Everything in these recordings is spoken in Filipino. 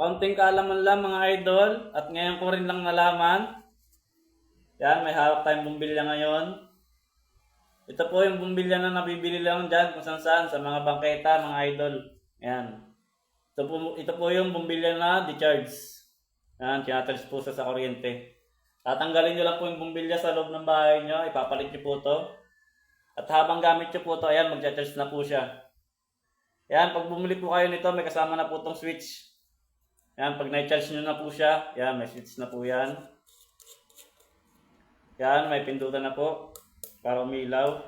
Konting kaalaman lang mga idol at ngayon ko rin lang nalaman. Yan, may hawak tayong bumbilya ngayon. Ito po yung bumbilya na nabibili lang dyan kung saan saan sa mga bangketa mga idol. Yan. Ito po, ito po yung bumbilya na decharge. Yan, tinatranspose po sa kuryente. Tatanggalin nyo lang po yung bumbilya sa loob ng bahay nyo, ipapalit nyo po to. At habang gamit nyo po to, ayan, magcha-charge na po siya. Yan, pag bumili po kayo nito, may kasama na po tong switch. Yan, pag na-charge nyo na po siya, yan, may switch na po yan. Yan, may pindutan na po para umilaw.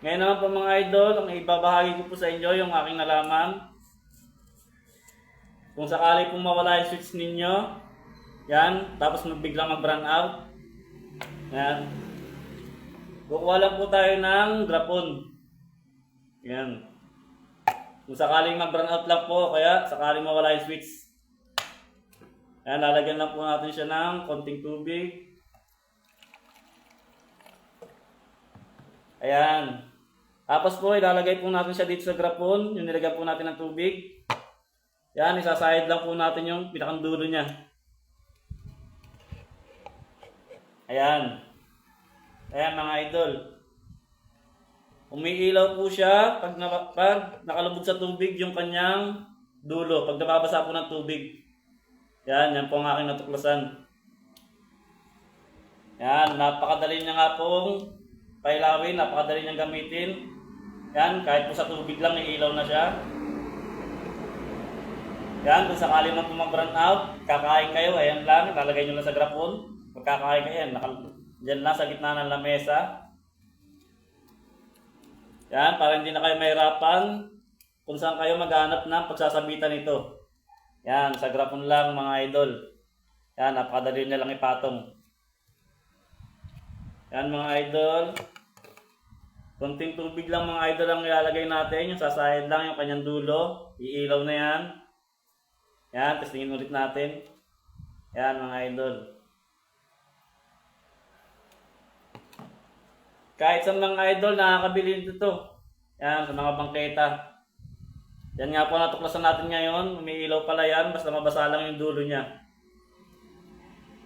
Ngayon naman po mga idol, ang ibabahagi ko po sa inyo yung aking nalaman. Kung sakali pong mawala yung switch ninyo, yan, tapos magbiglang mag-run out. Yan. Kukuha lang po tayo ng grapon. Yan. Kung sakaling mag-run out lang po, kaya sakaling mawala yung switch. Yan, lalagyan lang po natin siya ng konting tubig. Ayan. Tapos po, ilalagay po natin siya dito sa grapon, yung nilagyan po natin ng tubig. Yan, isasayad lang po natin yung pinakang dulo niya. Ayan. Ayan mga idol. Umiilaw po siya pag, na, pag nakalubog sa tubig yung kanyang dulo. Pag nababasa po ng tubig. Yan, yan po ang aking natuklasan. Yan, napakadali niya nga pong pailawin, napakadali niyang gamitin. Yan, kahit po sa tubig lang, iilaw na siya. Yan, kung sakali man po mag-run out, kakain kayo, ayan lang, lalagay nyo lang sa grapon. Pagkakain kayo, yan, nakal- dyan lang sa gitna ng lamesa. Yan, para hindi na kayo mahirapan kung saan kayo maghanap ng pagsasabitan nito. Yan, sa grapon lang mga idol. Yan, napakadali na lang ipatong. Yan mga idol. Konting tubig lang mga idol ang ilalagay natin. Yung sasayad lang yung kanyang dulo. Iilaw na yan. Yan, testingin ulit natin. Yan mga idol. Kahit sa mga idol, nakakabili nito to. Yan, sa mga bangketa. Yan nga po natuklasan natin ngayon. Umiilaw pala yan, basta mabasa lang yung dulo niya.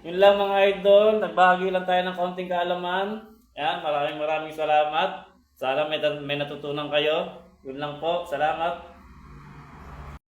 Yun lang mga idol, nagbahagi lang tayo ng kaunting kaalaman. Yan, maraming maraming salamat. Sana may, may natutunan kayo. Yun lang po, salamat.